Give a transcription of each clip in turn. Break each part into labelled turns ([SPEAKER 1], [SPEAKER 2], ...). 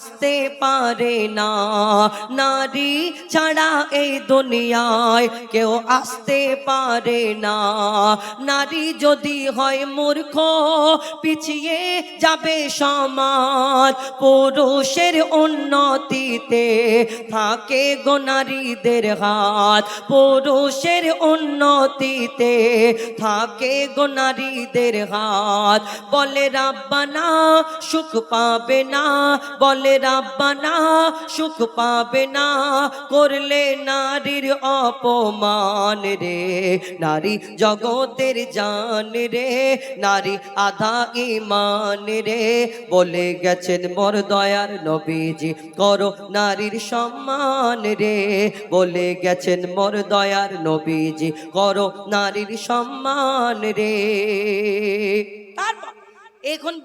[SPEAKER 1] আসতে পারে না। নারী ছাড়া এই দুনিয়ায় কেউ আসতে পারে না। নারী যদি হয় মূর্খ, পিছিয়ে যাবে সমাজ। পুরুষের উন্নতিতে থাকে গো নারীদের হাত। পুরুষের উন্নতিতে থাকে গো নারীদের হাত। বলে, রাব্বানা, সুখ পাবে না। বলে রাব্বানা, সুখ পাবে না। করলে নারীর অপমান রে। নারী জগতের জান রে। নারী আধা ইমান রে। বলে গেছেন মোর দয়ার নবীজি, করো নারীর সম্মান রে। বলে গেছেন মোর দয়ার নবীজি, করো নারীর সম্মান রে। তারপর এখন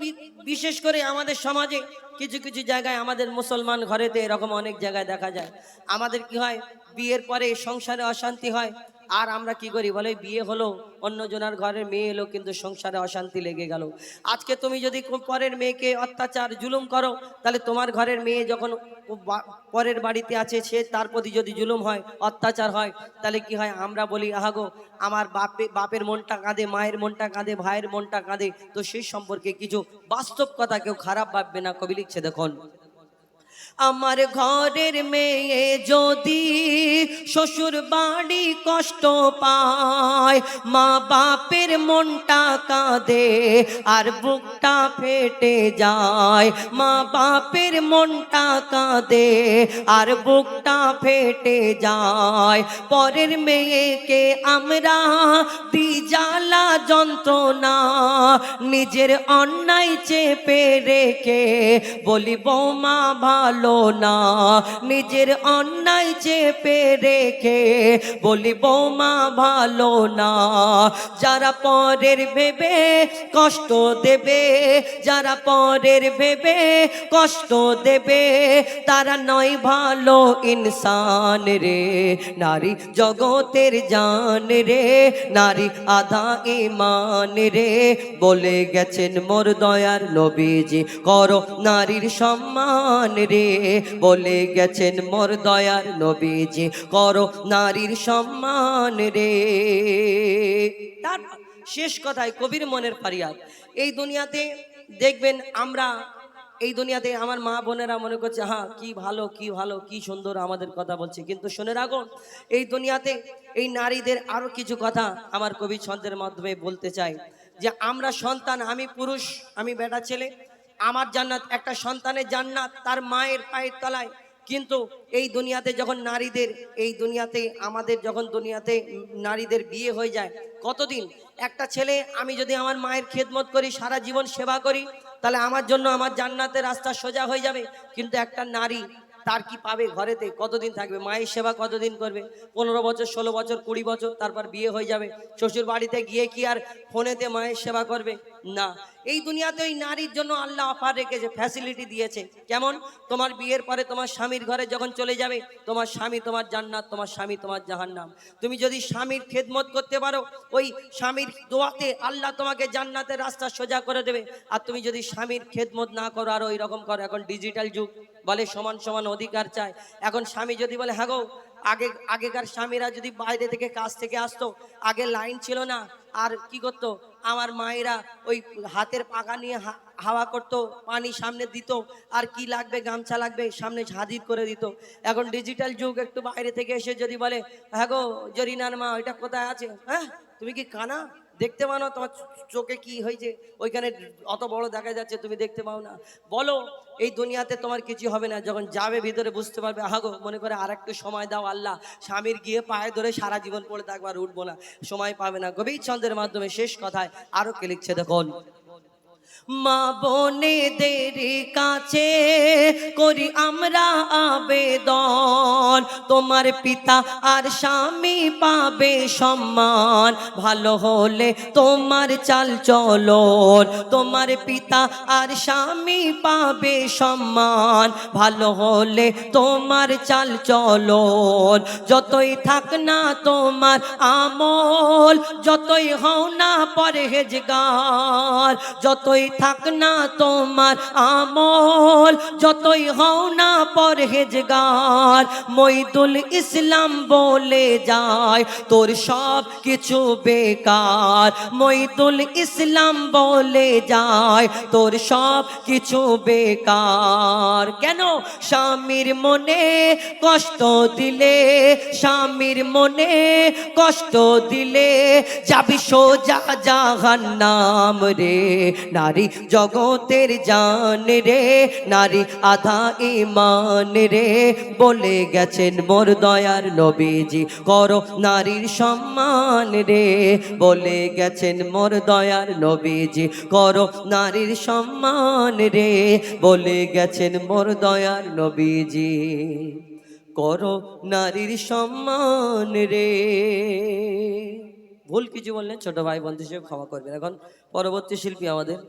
[SPEAKER 1] বিশেষ করে আমাদের সমাজে কিছু কিছু জায়গায় আমাদের মুসলমান ঘরেতে এরকম অনেক জায়গায় দেখা যায়। আমাদের কি হয়? বিয়ের পরে সংসারে অশান্তি হয়। আর আমরা কি করি? বলে বিয়ে হলো, অন্যজনের ঘরের মেয়ে এলো, কিন্তু সংসারে অশান্তি লেগে গেল। আজকে তুমি যদি পরের মেয়েকে অত্যাচার, জুলুম করো, তাহলে তোমার ঘরের মেয়ে যখন পরের বাড়িতে আছে, সে তার প্রতি যদি জুলুম হয়, অত্যাচার হয়, তাহলে কি হয়? আমরা বলি আহাগো আমার বাপে বাপের মনটা কাঁদে, মায়ের মনটা কাঁদে, ভাইয়ের মনটা কাঁদে। তো সেই সম্পর্কে কিছু বাস্তব কথা কেউ খারাপ ভাববে না। কবি লিখছে, দেখুন। আমার ঘরের মেয়ে যদি শ্বশুর বাড়ি কষ্ট পায়, মা বাপের মনটা কাঁদে আর বুকটা ফেটে যায়। মা বাপের মনটা কাঁদে আর বুকটা ফেটে যায়। পরের মেয়েকে আমরা দি জ্বালা যন্ত্রণা, নিজের অন্যায় চেপে রেখে বলি, বৌমা, ভালো না। নিজের অন্যায় চেপে রেখে বলি, বৌমা, ভালো না। যারা পরের ভেবে কষ্ট দেবে, যারা পরের ভেবে কষ্ট দেবে, তারা নয় ভালো ইনসান রে। নারী জগতের জান রে, নারী আধা ইমান রে। বলে গেছেন মোর দয়ার নবীজি, করো নারীর সম্মান রে। বলে গেছেন মোর দয়ার নবীজি, করো নারীর সম্মান রে। তারপর শেষ কথায় কবির মনের ফারিয়াদ। এই দুনিয়াতে দেখবেন আমরা এই দুনিয়াতে আমার মা বোনেরা মনে করছে হ্যাঁ কি ভালো কি ভালো, কি সুন্দর আমাদের কথা বলছে। কিন্তু শুনে রাখুন এই দুনিয়াতে এই নারীদের আরও কিছু কথা আমার কবি ছন্দের মাধ্যমে বলতে চাই। যে আমরা সন্তান, আমি পুরুষ, আমি বেটা ছেলে, আমার জান্নাত একটা সন্তানের জান্নাত, তার মায়ের পায়ের তলায়। কিন্তু এই দুনিয়াতে যখন নারীদের, এই দুনিয়াতে আমাদের যখন দুনিয়াতে নারীদের বিয়ে হয়ে যায়, কতদিন? একটা ছেলে, আমি যদি আমার মায়ের খেদমত করি, সারা জীবন সেবা করি, তাহলে আমার জন্য আমার জান্নাতের রাস্তা সোজা হয়ে যাবে। কিন্তু একটা নারী তার কি পাবে ঘরেতে? কতদিন থাকবে? মায়ের সেবা কতদিন করবে? পনেরো বছর, ষোলো বছর, কুড়ি বছর, তারপর বিয়ে হয়ে যাবে। শ্বশুর বাড়িতে গিয়ে কি আর ফোনেতে মায়ের সেবা করবে? না, এই দুনিয়াতে ওই নারীর জন্য আল্লাহ অফার রেখেছে ফ্যাসিলিটি দিয়েছে। কেমন? তোমার বিয়ের পরে তোমার স্বামীর ঘরে যখন চলে যাবে, তোমার স্বামী তোমার জান্নাত, তোমার স্বামী তোমার জাহান্নাম। তুমি যদি স্বামীর খেদমত করতে পারো, ওই স্বামীর দোয়াতে আল্লাহ তোমাকে জান্নাতের রাস্তা সোজা করে দেবে। আর তুমি যদি স্বামীর খেদমত না করো, আর ওই রকম করো। এখন ডিজিটাল যুগ, বলে সমান সমান অধিকার চায়। এখন স্বামী যদি বলে হ্যাঁ গো, আগে, আগেকার স্বামীরা যদি বাইরে থেকে কাজ থেকে আসতো, আগে লাইন ছিল না, আর কি করতো? আমার মায়েরা ওই হাতের পাকা নিয়ে হাওয়া করত, পানি সামনে দিত, আর কি লাগবে, গামছা লাগবে, সামনে হাজির করে দিত। এখন ডিজিটাল যুগ, একটু বাইরে থেকে এসে যদি বলে হ্যাঁ গো, জরিনার মা, ওইটা কোথায় আছে? হ্যাঁ? তুমি কি কানা? দেখতে পাও না তোমার চোখে কি হয়েছে ওইখানে অত বড় দেখা যাচ্ছে, তুমি দেখতে পাও না। বলো, এই দুনিয়াতে তোমার কিছু হবে না। যখন যাবে ভিতরে বুঝতে পারবে আহাগো মনে করে আর একটু সময় দাও আল্লাহ। স্বামীর গিয়ে পায়ে ধরে সারা জীবন পড়ে থাকব আর উঠবো না। সময় পাবে না। গভীর ছন্দের মাধ্যমে শেষ কথায় আরও কে লিখছে দেখুন। মা বোনেদের কাছে করি আমরা আবেদন। তোমার পিতা আর স্বামী পাবে সম্মান। ভালো হলে তোমার চাল চলন। তোমার পিতা আর স্বামী পাবে সম্মান। ভালো হলে তোমার চাল চলন। যতই থাক না তোমার আমল, যতই হও না পরহেজগার, যতই থাক না তোমার আমল, যতই হও না পরহেজগার মইদুল ইসলাম বলে যায়, তোর সব কিছু বেকার। মইদুল ইসলাম বলে যায়, তোর সব কিছু বেকার। কেন? স্বামীর মনে কষ্ট দিলে, স্বামীর মনে কষ্ট দিলে, যাবি সোজা জাহান্নাম রে নারী জগতের জান রে, নারী আধা ইমান রে। বলে গেছেন মোর দয়ার নবীজি, করো নারীর সম্মান রে। বলে গেছেন মোর দয়ার নবীজি, করো নারীর সম্মান রে। বলে গেছেন মোর দয়ার নবীজি, করো নারীর সম্মান রে। ভুল কিছু বললেন, ছোট ভাই বন্ধু হিসেবে ক্ষমা করবেন। এখন পরবর্তী শিল্পী আমাদের।